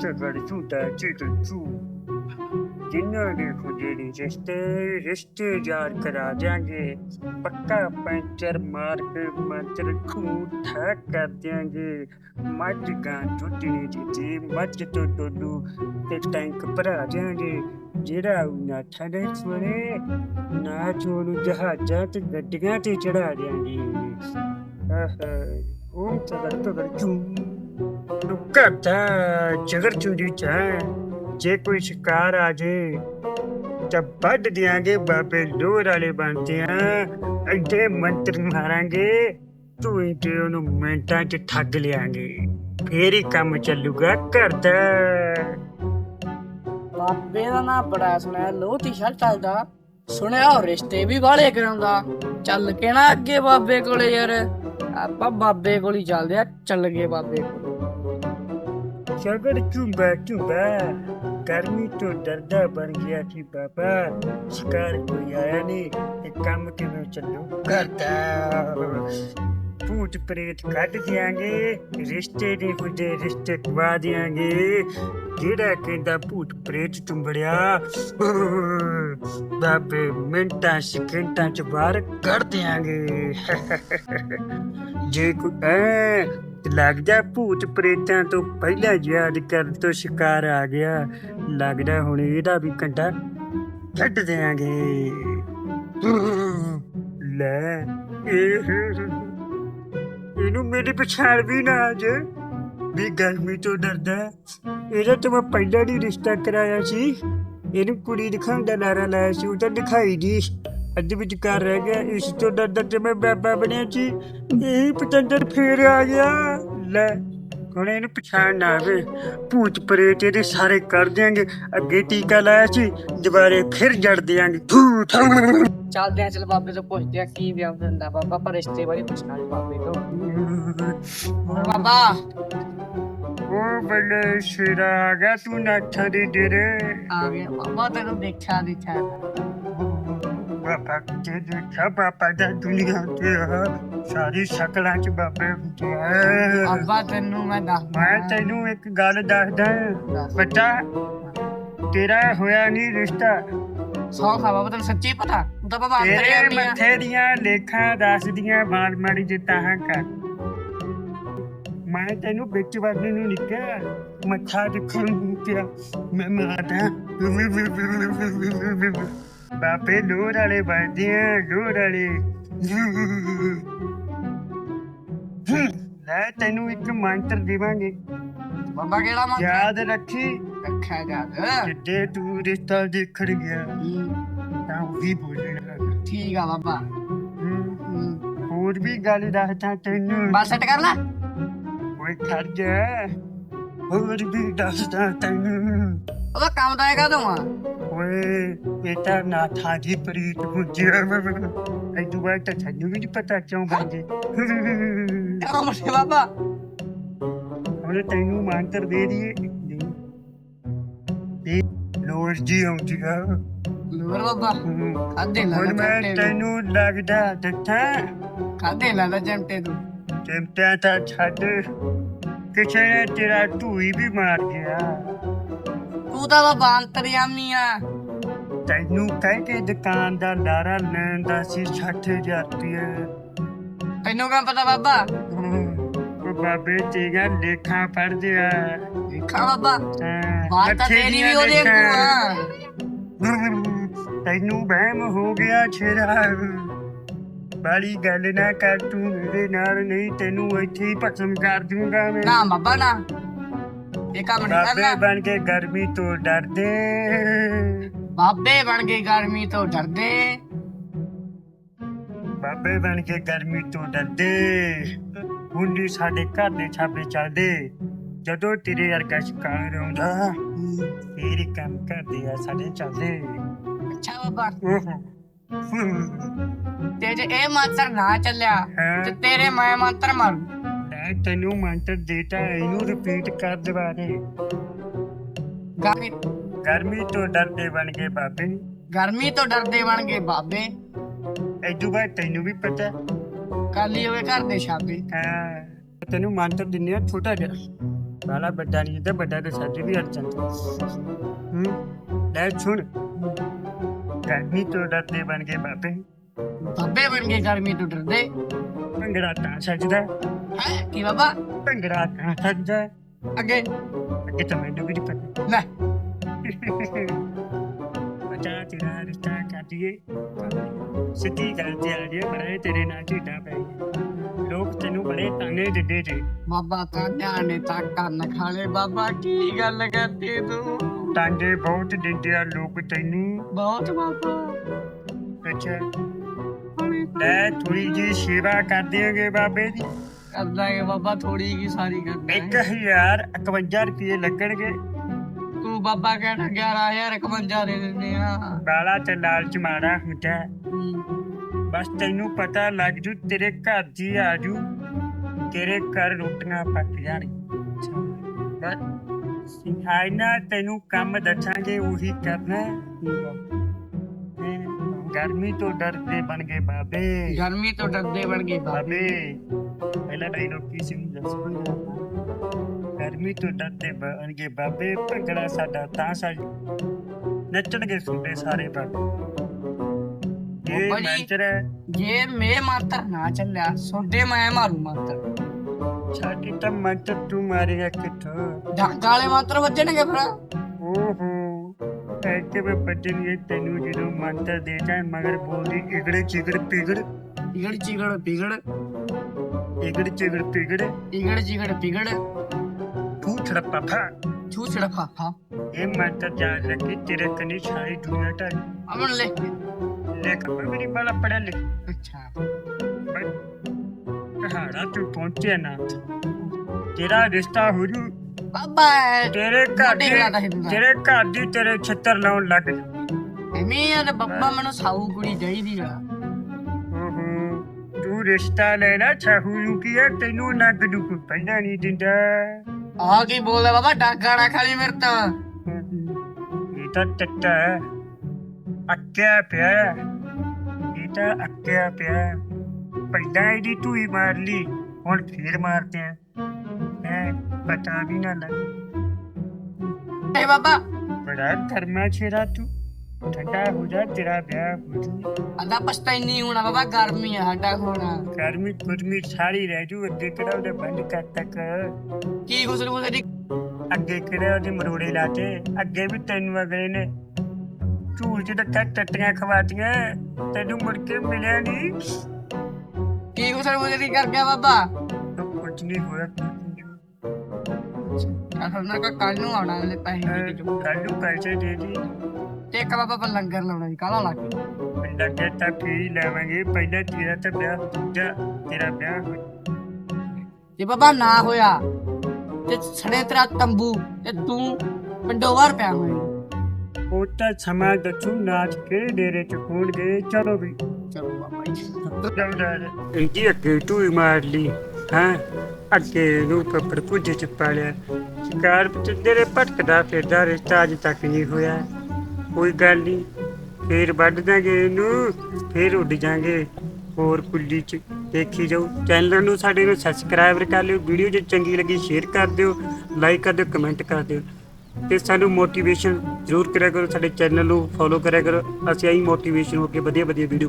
ਝਗੜ ਦੇ ਖੁਦੇ ਰਿਸ਼ਤੇ ਰਿਸ਼ਤੇ ਕਰਾ ਦਿਆਂਗੇ ਪੱਕਾ ਪੈਂਚਰ ਮਾਰ ਕੇ ਮੰਤਰ ਖੂਠਾ ਕਰ ਦਿਆਂਗੇ। ਮੱਝ ਗਾਂ ਟੁੱਟੀ ਨਹੀਂ ਦਿੱਤੀ ਮੱਝ ਤੋਂ ਟੋਲੂ ਤੇ ਟੈਂਕ ਭਰਾ ਦਿਆਂਗੇ। ਜਿਹੜਾ ਉਹਨਾਂ ਠੜੇ ਸੁਣੇ, ਨਾ ਚੋਨੂੰ ਜਹਾਜ਼ਾਂ ਤੇ ਗੱਡੀਆਂ ਤੇ ਚੜਾ ਦਿਆਂਗੇ। ਆਹਾ, ਉਹ ਚਗੜ ਚਗੜ ਚੂ ਲੁਕਤਾ ਚਗੜ ਚੁੰਡੀ ਚਾ ਜੇ ਕੋਈ ਸ਼ਿਕਾਰ ਆ ਜੇ, ਤਾਂ ਵੱਢ ਦਿਆਂਗੇ ਬਾਬੇ ਲੋਰ ਵਾਲੇ ਬਣਦੇ ਐਡੇ ਮੰਤਰ ਮਾਰਾਂਗੇ, ਤੂੰ ਤੇ ਉਹਨੂੰ ਮਿੰਟਾਂ 'ਚ ਠੱਗ ਲਿਆਂਗੇ। ਫੇਰ ਹੀ ਕੰਮ ਚੱਲੂਗਾ ਘਰ ਦਾ। ਬਾਬੇ ਦਾ ਨਾਂ ਬੜਾ ਸੁਣਿਆ ਲੋਤੀ ਸ਼ਲ ਚੱਲਦਾ। ਸੁਣਿਆ ਉਹ ਰਿਸ਼ਤੇ ਵੀ ਵਾਲੇ ਕਰਾਉਂਦਾ। ਚੱਲ ਕੇ ਨਾ ਅੱਗੇ ਬਾਬੇ ਕੋਲੇ ਯਾਰ। ਆਪਾਂ ਬਾਬੇ ਕੋਲ ਹੀ ਚੱਲਦੇ ਆ, ਚੱਲ ਗਏ ਬਾਬੇ ਕੋਲ। ਸ਼ਗੜ ਚੁੰਬਾ ਚੁੰਬਾ ਗਰਮੀ ਤੋਂ ਡਰਦਾ ਬਣ ਗਿਆ ਸੀ ਬਾਬਾ ਸ਼ਿਕਾਰ ਕੋਈ ਆਇਆ ਭੂਤ ਪ੍ਰੇਤ ਕੱਢ ਦਿਆਂਗੇ, ਰਿਸ਼ਤੇ ਦੇ ਹੁੰਦੇ ਰਿਸ਼ਤੇ ਪਵਾ ਦਿਆਂਗੇ। ਜਿਹੜਾ ਕਹਿੰਦਾ ਭੂਤ ਪ੍ਰੇਤ ਚੁੰਬੜਿਆ, ਬਾਬੇ ਮਿੰਟਾਂ ਸਕਿੰਟਾਂ ਚ ਬਾਹਰ ਕੱਢ ਦਿਆਂਗੇ। ਜੇ ਕੋਈ ਐ ਲੱਗਦਾ ਭੂਤ ਪ੍ਰੇਤਾਂ ਤੋਂ ਪਹਿਲਾਂ ਯਾਦ ਕਰਨ ਤੋਂ ਸ਼ਿਕਾਰ ਆ ਗਿਆ। ਲੱਗਦਾ ਹੁਣ ਇਹਦਾ ਵੀ ਕੰਡਾ ਕੱਢ ਦਿਆਂਗੇ। ਲੈ, ਇਹ ਮੇਰੀ ਪਛਾਣ ਵੀ ਨਾ ਜੇ। ਵੀ ਗਰਮੀ ਤੋਂ ਡਰਦਾ ਇਹਦਾ ਤਾਂ ਮੈਂ ਪਹਿਲਾਂ ਹੀ ਰਿਸ਼ਤਾ ਕਰਾਇਆ ਸੀ। ਇਹਨੂੰ ਕੁੜੀ ਦਿਖਾਉਣ ਦਾ ਲਾਰਾ ਲਾਇਆ ਸੀ, ਉਹ ਤਾਂ ਦਿਖਾਈ ਦੀ ਅੱਜ ਵਿਚਕਾਰ ਰਹਿ ਗਿਆ, ਇਸ ਤੋਂ ਡਰਦਾ ਤੇ ਮੈਂ ਬਾਬਾ ਬਣਿਆ ਸੀ। ਇਹ ਪਤੰਦਰ ਫੇਰ ਆ ਗਿਆ। ਲੈ, ਹੁਣ ਇਹਨੂੰ ਪਛਾਣ ਨਾ ਆਵੇ। ਭੂਤ ਪ੍ਰੇਤ ਇਹਦੇ ਸਾਰੇ ਕਰ ਦਿਆਂਗੇ। ਅੱਗੇ ਟੀਕਾ ਲਾਇਆ ਸੀ, ਦੁਬਾਰੇ ਫਿਰ ਜੜ ਦਿਆਂਗੇ। ਥੂ ਥੂ ਚੱਲਦੇ ਆ ਚੱਲ ਬਾਬੇ ਤੋਂ ਪੁੱਛਦੇ ਆ ਕੀ ਵਿਆਹ ਦਿੰਦਾ ਬਾਬਾ ਪਰ ਰਿਸ਼ਤੇ ਬਾਰੇ ਪੁੱਛਣਾ ਜੀ ਬਾਬੇ ਤੋਂ। ਬਾਬਾ। ਉਹ ਬੱਲੇ ਸ਼ੇਰਾ ਆ ਗਿਆ ਤੂੰ ਨਾਠਾ ਦੇ ਡੇਰੇ। ਆ ਗਿਆ ਬਾਬਾ ਤੈਨੂੰ ਦੇਖਿਆ ਦੇਖਿਆ ਬਾਬਾ ਤੇ ਦੇਖਿਆ ਬਾਬਾ ਦਾ ਦੁਨੀਆ ਤੇ। ਸਾਰੀ ਸ਼ਕਲਾਂ ਚ ਬਾਬੇ ਹੁੰਦੇ ਆ। ਬਾਬਾ ਤੈਨੂੰ ਮੈਂ ਦੱਸਦਾ। ਮੈਂ ਤੈਨੂੰ ਇੱਕ ਗੱਲ ਦੱਸਦਾ। ਦੱਸ। ਬੱਚਾ ਤੇਰਾ ਹੋਇਆ ਨਹੀਂ ਰਿਸ਼ਤਾ। ਸੌ ਖਾ ਬਾਬਾ ਤੈਨੂੰ ਸੱਚੀ ਪਤਾ? ਤੂੰ ਤਾਂ ਬਾਬਾ ਅੰਦਰ ਤੇਰੇ ਹੀ ਆ। ਮੱਥੇ ਦੀਆਂ ਲੇਖਾਂ ਦੱਸਦੀਆਂ ਮਾੜ ਮਾੜੀ ਜਿੱਤਾਂ ਕਰ। ਮੈਂ ਤੈਨੂੰ ਵਿੱਚ ਵੜਨੇ ਨੂੰ ਨਹੀਂ ਕਿਹਾ ਮੱਥਾ ਦੇਖਣ ਨੂੰ ਕਿਹਾ। ਮੈਂ ਮਾਰਦਾ ਬਾਪੇ ਲੋਰ ਵਾਲੇ ਬਣਦੇ ਆ ਲੋਰ ਵਾਲੇ। ਲੈ ਤੈਨੂੰ ਇੱਕ ਮੰਤਰ ਦੇਵਾਂਗੇ। ਬਾਬਾ ਕਿਹੜਾ ਮੰਗ ਯਾਦ ਰੱਖੀ ਰੱਖਿਆ ਯਾਦ ਜਿੱਦੇ ਤੂੰ ਰਿਸ਼ਤਾ ਦੇਖਣ ਗਿਆ। ਤਾਂ ਉਹ ਵੀ ਬੋਲਣਾ ਠੀਕ ਆ ਬਾਬਾ। ਹੂੰ। ਹੋਰ ਵੀ ਗੱਲ ਦੱਸਦਾ ਤੈਨੂੰ। ਬਸ ਸੈੱਟ ਕਰ ਲੈ। ਓਏ ਖੜ ਜਾ। ਹੋਰ ਵੀ ਦੱਸਦਾ ਤੈਨੂੰ। ਉਹਦਾ ਕੰਮ ਤਾਂ ਕਦੋਂ ਆ ਓਏ ਬੇਟਾ ਨਾ ਥਾਜੀ ਪ੍ਰੀਤ ਪੁੱਜਿਆ। ਐਦੂ ਬਾਅਦ ਤਾਂ ਸਾਨੂੰ ਵੀ ਨਹੀਂ ਪਤਾ ਕਿਉਂ ਬੰਦੇ ਕੰਮ ਸੇ ਬਾਬਾ। ਹੁਣ ਤੈਨੂੰ ਮੰਤਰ ਦੇ ਦਈਏ। ਇਹ ਲੋੜ ਜੀ ਆਉਂਦੀ ਆ। ਲੋਰ ਬਾਬਾ। ਖਾਦੇ ਲਾ ਹੁਣ ਮੈਂ ਤੈਨੂੰ ਲੱਗਦਾ ਦੱਸਾਂ ਖਾਦੇ ਲਾ ਲਾ ਚਮਟੇ ਤੂੰ ਚਿੰਤਾ ਤਾਂ ਛੱਡ ਕਿਸੇ ਨੇ ਤੇਰਾ ਢੂਈ ਵੀ ਮਾਰ ਗਿਆ। ਤੂੰ ਤਾਂ ਬਾਬਾ ਅੰਤਰਯਾਮੀ ਆ। ਤੈਨੂੰ ਕਹਿ ਕੇ ਦੁਕਾਨ ਦਾ ਲਾਰਾ ਲੈਣ ਦਾ ਸੀ 60000 ਰੁਪਏ ਤੈਨੂੰ ਕਿਆ ਪਤਾ ਬਾਬਾ? ਉਹ ਬਾਬੇ ਤੇਗਾ ਲੇਖਾਂ ਪੜਦੇ ਆ। ਦੇਖਾ ਬਾਬਾ? ਹਾਂ, ਬਾਤ ਤਾਂ ਤੇਰੀ ਵੀ ਉਹਦੇ। ਕੋਲ ਤੈਨੂੰ ਵਹਿਮ ਹੋ ਗਿਆ ਛੇੜਾ ਬਾਲੀ ਗੱਲ ਨਾ ਕਰ ਤੂੰ ਮੇਰੇ ਨਾਲ ਨਹੀਂ ਤੈਨੂੰ ਇੱਥੇ ਹੀ ਭਸਮ ਕਰ ਦੂੰਗਾ ਮੈਂ। ਨਾ ਬਾਬਾ ਨਾ। ਇਹ ਕੰਮ ਨਹੀਂ ਬਾਬੇ ਕਰਨਾ। ਬਣ ਕੇ ਗਰਮੀ ਤੋਂ ਡਰਦੇ। ਬਾਬੇ ਬਣ ਗਏ ਗਰਮੀ ਤੋਂ ਡਰਦੇ। ਬਾਬੇ ਬਣ ਕੇ ਗਰਮੀ ਤੋਂ ਡਰਦੇ। ਹੁੰਦੀ ਸਾਡੇ ਘਰ ਦੇ ਛਾਪੇ ਚੱਲਦੇ। ਜਦੋਂ ਤੇਰੇ ਵਰਗਾ ਸ਼ਿਕਾਰ ਆਉਂਦਾ ਫੇਰ ਹੀ ਕੰਮ ਕਰਦੇ ਆ ਸਾਡੇ ਚੱਲਦੇ। ਅੱਛਾ ਬਾਬਾ। ਤੇ ਜੇ ਇਹ ਮੰਤਰ ਨਾ ਚੱਲਿਆ। ਤੇ ਤੇਰੇ ਮੈਂ ਮੰਤਰ ਮਾਰੂ। ਮੈਂ ਤੈਨੂੰ ਮੰਤਰ ਦੇਤਾ ਇਹਨੂੰ ਰਿਪੀਟ ਕਰ ਦਵਾ ਦੇ ਗਰਮੀ ਗਰਮੀ ਤੋਂ ਡਰਦੇ ਬਣ ਗਏ ਬਾਬੇ। ਗਰਮੀ ਤੋਂ ਡਰਦੇ ਬਣ ਗਏ ਬਾਬੇ। ਐਦੂ ਬਾਅਦ ਤੈਨੂੰ ਵੀ ਪਤਾ। ਕਾਲੀ ਹੋਵੇ ਘਰ ਦੇ ਛਾਪੇ ਹਾਂ। ਤੈਨੂੰ ਮੰਤਰ ਦਿੰਨੇ ਆ ਛੋਟਾ ਜਿਹਾ। ਤੇ ਵੱਡਾ ਤੇ ਸੱਜ ਵੀ ਅੜ ਜਾਂਦਾ ਹੂੰ ਲੈ ਸੁਣ ਗਰਮੀ ਤੋਂ ਡਰਦੇ ਬਣ ਗਏ ਬਾਬੇ ਬਾਬੇ ਬਣ ਕੇ ਗਰਮੀ ਤੋਂ ਡਰਦੇ ਭੰਗੜਾ ਤਾਂ ਸੱਜਦਾ ਹੈ ਕੀ ਬਾਬਾ ਭੰਗੜਾ ਤਾਂ ਸੱਜਦਾ ਅੱਗੇ ਅੱਗੇ ਤਾਂ ਮੈਨੂੰ ਵੀ ਨਹੀਂ ਪਤਾ ਲੈ ਬਚਾ ਤੇਰਾ ਰਿਸ਼ਤਾ ਕਰ ਦਈਏ ਸਿੱਧੀ ਗੱਲ ਤੇ ਆ ਜੇ ਬੜੇ ਤੇਰੇ ਨਾਲ ਝੀਟਾ ਪੈ ਗਿਆ। ਤੈਨੂੰ ਬੜੇ ਤਾਨੇ ਦਿੰਦੇ ਜੇ ਬਾਬਾ ਤਾਂ ਨੇ ਤਾਂ ਕੰਨ ਖਾਲੇ ਬਾਬਾ ਕੀ ਗੱਲ ਕਰਦੀ ਤੂੰ? ਤਾਂਗੇ ਬਹੁਤ ਦਿੰਦੇ ਆ ਲੋਕ ਤੈਨੂੰ। ਬਹੁਤ ਬਾਬਾ। ਅੱਛਾ। ਲੈ ਥੋੜੀ ਜੀ ਸੇਵਾ ਕਰ ਦਿਆਂਗੇ ਬਾਬੇ ਦੀ। ਕਰਦਾ ਹੈ ਬਾਬਾ ਥੋੜੀ ਕੀ ਸਾਰੀ ਕਰਦਾ ਇੱਕ ਹਜ਼ਾਰ 51 ਰੁਪਏ ਲੱਗਣਗੇ। ਤੂੰ ਬਾਬਾ ਕਹਿਣਾ 11000 51 ਦੇ ਦਿੰਦੇ ਆ। ਬਾਲਾ ਤੇ ਲਾਲਚ ਮਾੜਾ ਹੁੰਦਾ। ਹੈ। ਹੂੰ। ਬਸ ਤੈਨੂੰ ਪਤਾ ਲੱਗ ਜੂ ਤੇਰੇ ਘਰ ਜੀ ਆ ਜੂ। ਤੇਰੇ ਘਰ ਰੋਟੀਆਂ ਪੱਕ ਜਾਣਗੀਆਂ। ਬਸ ਸਿਖਾਇਨਾ ਤੈਨੂੰ ਕੰਮ ਦੱਸਾਂਗੇ ਉਹੀ ਕਰਨਾ। ਗਰਮੀ ਤੋਂ ਡਰਦੇ ਬਣ ਗਏ ਬਾਬੇ। ਗਰਮੀ ਤੋਂ ਡਰਦੇ ਬਣ ਗਏ ਬਾਬੇ। ਪਹਿਲਾ ਡਾਇਲੋਗ ਕੀ ਸੀ ਦੱਸੋ। ਗਰਮੀ ਤੋਂ ਡਰਦੇ ਬਣ ਗਏ ਬਾਬੇ ਭੰਗੜਾ ਸਾਡਾ ਤਾਂ ਸਾਜ ਨੱਚਣਗੇ ਸੁਣਦੇ ਸਾਰੇ ਬਾਬੇ। ਇਹ ਬਾਬਾ ਜੀ। ਮੰਤਰ ਹੈ। ਜੇ ਮੇ ਮੰਤਰ ਨਾ ਚੱਲਿਆ ਸੋਡੇ ਮੈਂ ਮਾਰੂ ਮੰਤਰ। ਸਾਡੀ ਤਾਂ ਮੰਤਰ ਤੂੰ ਮਾਰੇਗਾ ਕਿੱਥੋਂ? ਡਾਂਗਾ ਵਾਲੇ ਮੰਤਰ ਵੱਜਣਗੇ ਫਿਰ ਓਹੋ ਐਕੇ ਵੇ ਬੱਜਣਗੇ ਤੈਨੂੰ ਜਦੋਂ ਮੰਤਰ ਦੇਤਾ ਮਗਰ ਬੋਲਦੀ ਇਗੜ ਚਿਗੜ ਪਿਗੜ। ਇਗੜ ਚਿਗੜ ਪਿਗੜ। ਇਗੜ ਚਿਗੜ ਪਿਗੜ। ਇਗੜ ਚਿਗੜ ਪਿਗੜ। ਤੂੰ ਛੜਪਾ ਫਾ ਛੂਛੜ ਫਾਫਾ ਇਹ ਮੰਤਰ ਜਾਣ ਲੱਗੀ ਤੇਰੇ ਕਨੀ ਸਾਰੀ ਦੁਨੀਆ ਢਾਈ ਅਮਨ ਲੈ ਲੇਖ ਮੇਰੀ ਬਾਲਾ ਪੜਿਆ ਲਿਖ ਅੱਛਾ। ਕਹਾੜਾ ਤੂੰ ਪਹੁੰਚਿਆ ਨਾ ਤੇਰਾ ਰਿਸ਼ਤਾ ਹੋ ਜੂ। ਬਾਬਾ ਤੇਰੇ ਘਰ ਦੀ। ਤੇਰੇ ਘਰ ਦੀ ਤੇਰੇ ਛੱਤਰ ਲਾਉਣ ਲੱਗ ਐਵੇਂ ਯਾਰ ਬੱਬਾ ਮੈਨੂੰ ਸਾਊ ਕੁੜੀ ਚਾਹੀਦੀ ਓਹੋ ਤੂੰ ਰਿਸ਼ਤਾ ਲੈਣਾ ਚਾਹੂ ਨੂੰ ਕੀ ਹੈ ਤੈਨੂੰ ਨੂੰ ਕੋਈ ਪਹਿਲਾਂ ਨਹੀਂ ਦਿੰਦਾ। ਆ ਕੀ ਬੋਲਦਾ ਬਾਬਾ ਨਾ ਖਾਲੀ ਮੇਰੇ ਤਾਂ। ਇਹ ਤਾਂ ਟੱਟਾ। ਅੱਕਿਆ ਪਿਆ ਤਾਂ ਅੱਕਿਆ ਪਿਆ। ਪਹਿਲਾਂ ਇਹਦੀ ਧੂਈ ਮਾਰ ਲਈ ਹੁਣ ਫੇਰ ਮਾਰਦੇ ਆ। ਹੈ ਪਤਾ ਵੀ ਨਾ ਲੱਗ। ਏ ਬਾਬਾ। ਬੜਾ ਧਰਮਾ ਛੇਰਾ ਤੂੰ। ਠੰਡਾ ਹੋ ਜਾ ਤੇਰਾ ਵਿਆਹ ਹੋ ਜੂ ਅੱਧਾ ਪਛਤਾਈ ਹੋਣਾ ਬਾਬਾ ਗਰਮੀ ਆ ਸਾਡਾ ਹੋਣਾ। ਗਰਮੀ ਗੁਰਮੀ ਸਾਰੀ ਰਹਿ ਜੂ ਅੱਗੇ ਕਿਹੜਾ ਉਹਦੇ ਬੰਦ ਕਰ ਤੱਕ? ਕੀ ਗੁਸਲ ਗੁਸਲ ਅੱਗੇ ਕਿਹੜੇ ਉਹਦੇ ਮਰੋੜੇ ਲਾਤੇ? ਅੱਗੇ ਵੀ ਤੈਨੂੰ ਅਗਲੇ ਨੇ। ਝੂਲ ਚ ਡੱਕਾ ਟੱਟੀਆਂ ਖਵਾਤੀਆਂ। ਤੈਨੂੰ ਮੁੜ ਕੇ ਮਿਲਿਆ ਨਹੀਂ ਕੀ ਗੁਸਲ ਗੁਸਲ ਕਰ ਗਿਆ ਬਾਬਾ? ਕੁਝ ਨਹੀਂ ਹੋਇਆ ਅਸਲ ਨਾਲ ਕੱਲ ਨੂੰ ਆਉਣਾ ਲੈ ਪੈਸੇ ਦੇ ਕੇ ਜਮਾ ਕੱਲ ਨੂੰ ਪੈਸੇ ਦੇ ਦੀ। ਤੇ ਇੱਕ ਬਾਬਾ ਆਪਾਂ ਲੰਗਰ ਲਾਉਣਾ ਸੀ ਕਾਲਾ ਲਾ ਕੇ ਪਿੰਡਾ ਕੇ ਤਾਂ ਫੀ ਲੈਵਾਂਗੇ ਪਹਿਲਾਂ ਤੇਰਾ ਤਾਂ ਵਿਆਹ ਦੂਜਾ ਤੇਰਾ ਵਿਆਹ ਜੇ ਬਾਬਾ ਨਾ ਹੋਇਆ ਤੇ ਸੜੇ ਤੇਰਾ ਤੰਬੂ ਤੇ ਤੂੰ ਪਿੰਡੋਂ ਬਾਹਰ ਪਿਆ ਹੋਇਆ। ਤਾਂ ਸਮਾਂ ਦੱਸੂ ਨਾਚ ਕੇ ਡੇਰੇ ਚ ਹੋਣਗੇ ਚਲੋ ਵੀ। ਚਲੋ ਬਾਬਾ ਜੀ। ਇੰਜੀ ਅੱਗੇ ਤੂੰ ਹੀ ਮਾਰ ਲਈ ਹਾਂ? ਅੱਗੇ ਨੂੰ ਕੱਪੜ ਪੁੱਜੇ ਚ ਪਾ ਲਿਆ। ਸ਼ਿਕਾਰ ਤੇਰੇ ਭਟਕਦਾ ਫਿਰਦਾ ਰਿਸ਼ਤਾ ਅਜੇ ਤੱਕ ਨਹੀਂ ਹੋਇਆ। ਕੋਈ ਗੱਲ ਨਹੀਂ ਫੇਰ ਵੱਢ ਦਾਂਗੇ ਇਹਨੂੰ ਫੇਰ ਉੱਡ ਜਾਾਂਗੇ। ਹੋਰ ਕੁੱਲੀ ਚ ਦੇਖੀ ਜਾਓ ਚੈਨਲ ਨੂੰ ਸਾਡੇ ਨੂੰ ਸਬਸਕ੍ਰਾਈਬ ਕਰ ਲਿਓ ਵੀਡੀਓ ਜੇ ਚੰਗੀ ਲੱਗੀ ਸ਼ੇਅਰ ਕਰ ਦਿਓ ਲਾਈਕ ਕਰ ਦਿਓ ਕਮੈਂਟ ਕਰ ਦਿਓ। ਤੇ ਸਾਨੂੰ ਮੋਟੀਵੇਸ਼ਨ ਜ਼ਰੂਰ ਕਰਿਆ ਕਰੋ, ਸਾਡੇ ਚੈਨਲ ਨੂੰ ਫੋਲੋ ਕਰਿਆ ਕਰੋ। ਅਸੀਂ ਆਹੀ ਮੋਟੀਵੇਸ਼ਨ ਹੋ ਕੇ ਵਧੀਆ ਵਧੀਆ ਵੀਡੀਓ